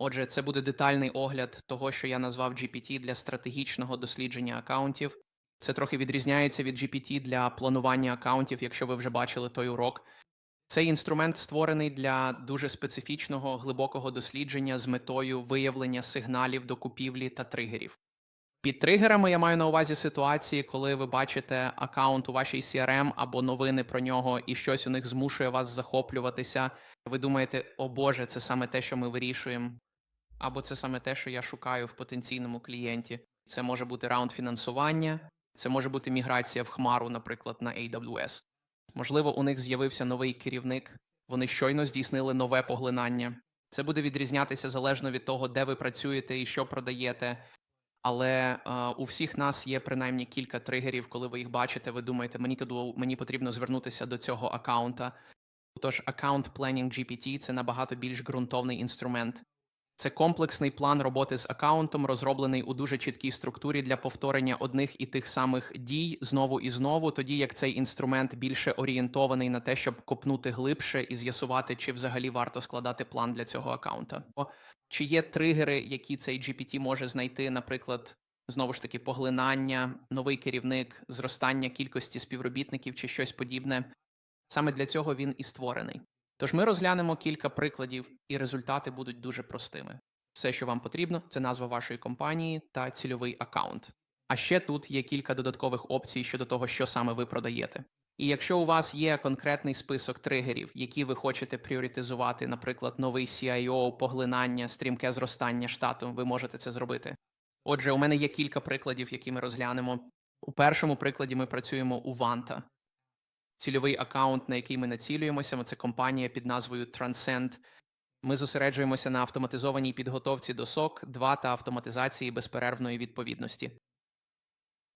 Отже, це буде детальний огляд того, що я назвав GPT для стратегічного дослідження акаунтів. Це трохи відрізняється від GPT для планування акаунтів, якщо ви вже бачили той урок. Цей інструмент створений для дуже специфічного глибокого дослідження з метою виявлення сигналів до купівлі та тригерів. Під тригерами я маю на увазі ситуації, коли ви бачите акаунт у вашій CRM або новини про нього, і щось у них змушує вас захоплюватися. Ви думаєте, о Боже, це саме те, що ми вирішуємо, або це саме те, що я шукаю в потенційному клієнті. Це може бути раунд фінансування, це може бути міграція в Хмару, наприклад, на AWS. Можливо, у них з'явився новий керівник, вони щойно здійснили нове поглинання. Це буде відрізнятися залежно від того, де ви працюєте і що продаєте. Але е, у всіх нас є принаймні кілька тригерів, коли ви їх бачите, ви думаєте, мені мені потрібно звернутися до цього акаунта. Тож Account Planning GPT – це набагато більш ґрунтовний інструмент. Це комплексний план роботи з акаунтом, розроблений у дуже чіткій структурі для повторення одних і тих самих дій знову і знову, тоді як цей інструмент більше орієнтований на те, щоб копнути глибше і з'ясувати, чи взагалі варто складати план для цього акаунта. Чи є тригери, які цей GPT може знайти, наприклад, знову ж таки, поглинання, новий керівник, зростання кількості співробітників чи щось подібне. Саме для цього він і створений. Тож ми розглянемо кілька прикладів, і результати будуть дуже простими. Все, що вам потрібно, це назва вашої компанії та цільовий аккаунт. А ще тут є кілька додаткових опцій щодо того, що саме ви продаєте. І якщо у вас є конкретний список тригерів, які ви хочете пріоритизувати, наприклад, новий CIO, поглинання, стрімке зростання штату, ви можете це зробити. Отже, у мене є кілька прикладів, які ми розглянемо. У першому прикладі ми працюємо у Ванта. Цільовий аккаунт, на який ми націлюємося, це компанія під назвою Transcend. Ми зосереджуємося на автоматизованій підготовці до СОК 2 та автоматизації безперервної відповідності.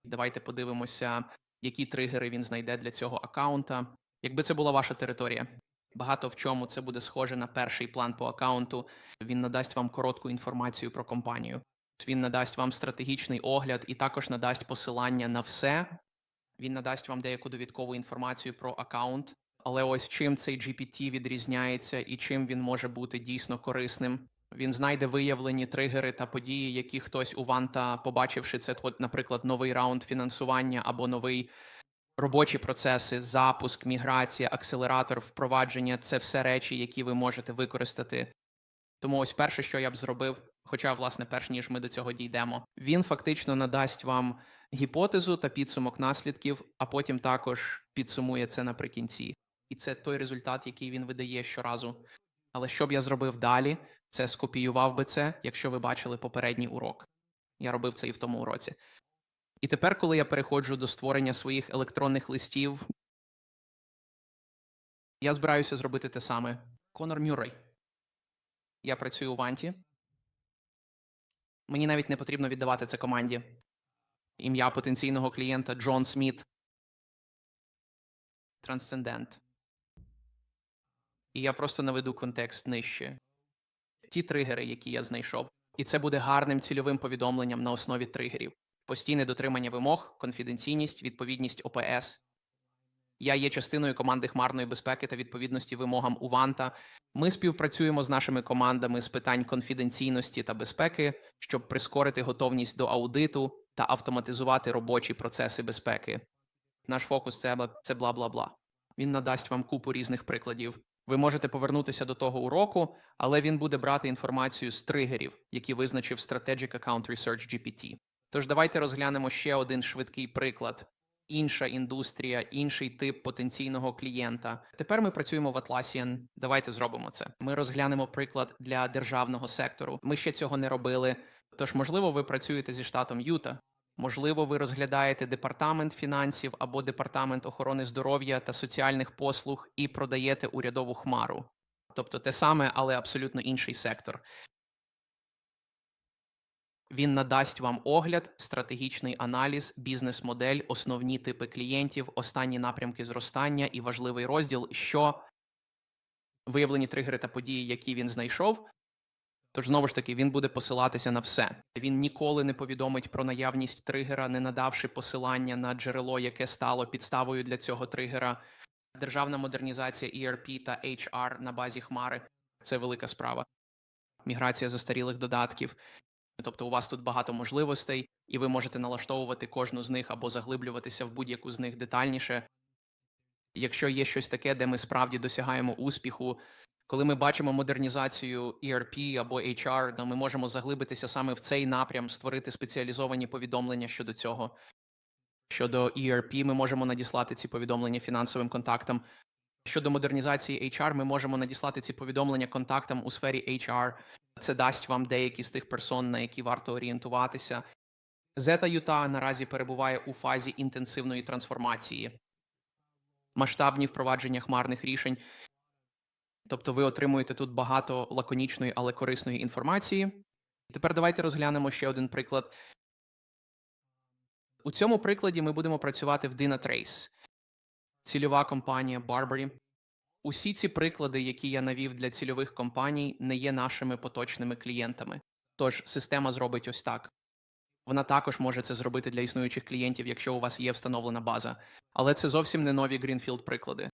Давайте подивимося, які тригери він знайде для цього аккаунта. Якби це була ваша територія, багато в чому це буде схоже на перший план по аккаунту. Він надасть вам коротку інформацію про компанію. Він надасть вам стратегічний огляд і також надасть посилання на все. Він надасть вам деяку довідкову інформацію про аккаунт. Але ось чим цей GPT відрізняється і чим він може бути дійсно корисним. Він знайде виявлені тригери та події, які хтось у Ванта, побачивши це, наприклад, новий раунд фінансування або новий робочі процеси, запуск, міграція, акселератор, впровадження це все речі, які ви можете використати. Тому ось перше, що я б зробив, хоча, власне, перш ніж ми до цього дійдемо, він фактично надасть вам гіпотезу та підсумок наслідків, а потім також підсумує це наприкінці. І це той результат, який він видає щоразу. Але що б я зробив далі, це скопіював би це, якщо ви бачили попередній урок. Я робив це і в тому уроці. І тепер, коли я переходжу до створення своїх електронних листів, я збираюся зробити те саме. Конор Мюррей. Я працюю у Ванті. Мені навіть не потрібно віддавати це команді. Ім'я потенційного клієнта Джон Сміт. Трансцендент. І я просто наведу контекст нижче. Ті тригери, які я знайшов. І це буде гарним цільовим повідомленням на основі тригерів. Постійне дотримання вимог, конфіденційність, відповідність ОПС. Я є частиною команди хмарної безпеки та відповідності вимогам Уванта. Ми співпрацюємо з нашими командами з питань конфіденційності та безпеки, щоб прискорити готовність до аудиту та автоматизувати робочі процеси безпеки. Наш фокус це це бла бла бла. Він надасть вам купу різних прикладів. Ви можете повернутися до того уроку, але він буде брати інформацію з тригерів, які визначив Strategic Account Research GPT. Тож давайте розглянемо ще один швидкий приклад. Інша індустрія, інший тип потенційного клієнта. Тепер ми працюємо в Atlassian. Давайте зробимо це. Ми розглянемо приклад для державного сектору. Ми ще цього не робили. Тож, можливо, ви працюєте зі штатом Юта. Можливо, ви розглядаєте департамент фінансів або департамент охорони здоров'я та соціальних послуг і продаєте урядову хмару. Тобто те саме, але абсолютно інший сектор. Він надасть вам огляд, стратегічний аналіз, бізнес-модель, основні типи клієнтів, останні напрямки зростання і важливий розділ, що виявлені тригери та події, які він знайшов. Тож знову ж таки він буде посилатися на все. Він ніколи не повідомить про наявність тригера, не надавши посилання на джерело, яке стало підставою для цього тригера. Державна модернізація ERP та HR на базі Хмари це велика справа. міграція застарілих додатків. Тобто у вас тут багато можливостей, і ви можете налаштовувати кожну з них або заглиблюватися в будь-яку з них детальніше. Якщо є щось таке, де ми справді досягаємо успіху, коли ми бачимо модернізацію ERP або HR, то ми можемо заглибитися саме в цей напрям, створити спеціалізовані повідомлення щодо цього. Щодо ERP ми можемо надіслати ці повідомлення фінансовим контактам. Щодо модернізації HR, ми можемо надіслати ці повідомлення контактам у сфері HR. Це дасть вам деякі з тих персон, на які варто орієнтуватися. Zeta Юта наразі перебуває у фазі інтенсивної трансформації, масштабні впровадження хмарних рішень. Тобто ви отримуєте тут багато лаконічної, але корисної інформації. Тепер давайте розглянемо ще один приклад. У цьому прикладі ми будемо працювати в Dynatrace. Цільова компанія Barbary. Усі ці приклади, які я навів для цільових компаній, не є нашими поточними клієнтами. Тож система зробить ось так. Вона також може це зробити для існуючих клієнтів, якщо у вас є встановлена база. Але це зовсім не нові Greenfield приклади.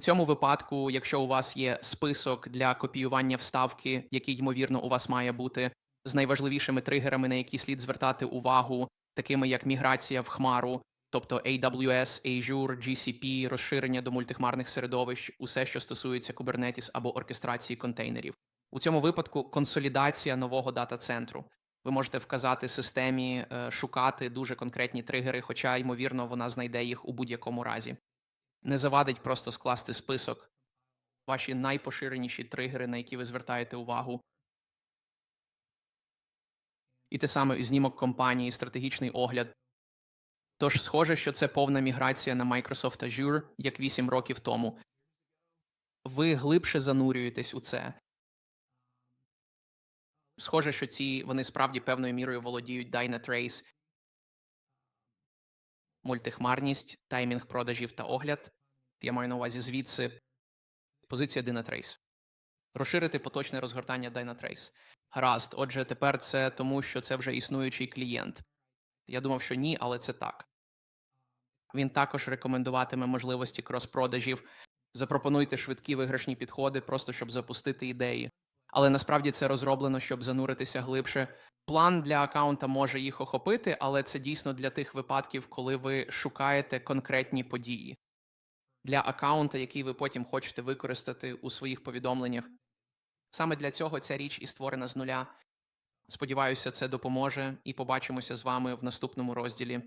У цьому випадку, якщо у вас є список для копіювання вставки, який ймовірно у вас має бути, з найважливішими тригерами, на які слід звертати увагу, такими як міграція в хмару, тобто AWS, Azure, GCP, розширення до мультихмарних середовищ, усе, що стосується Kubernetes або оркестрації контейнерів. У цьому випадку консолідація нового дата-центру. Ви можете вказати системі е, шукати дуже конкретні тригери, хоча, ймовірно, вона знайде їх у будь-якому разі. Не завадить просто скласти список, ваші найпоширеніші тригери, на які ви звертаєте увагу. І те саме і знімок компанії, стратегічний огляд. Тож схоже, що це повна міграція на Microsoft Azure, як 8 років тому. Ви глибше занурюєтесь у це. Схоже, що ці вони справді певною мірою володіють Dynatrace, мультихмарність, таймінг продажів та огляд. Я маю на увазі звідси позиція Dynatrace. Розширити поточне розгортання Dynatrace. Гаразд, отже, тепер це тому, що це вже існуючий клієнт. Я думав, що ні, але це так. Він також рекомендуватиме можливості крос-продажів. Запропонуйте швидкі виграшні підходи, просто щоб запустити ідеї. Але насправді це розроблено, щоб зануритися глибше. План для аккаунта може їх охопити, але це дійсно для тих випадків, коли ви шукаєте конкретні події. Для аккаунта, який ви потім хочете використати у своїх повідомленнях. Саме для цього ця річ і створена з нуля. Сподіваюся, це допоможе, і побачимося з вами в наступному розділі.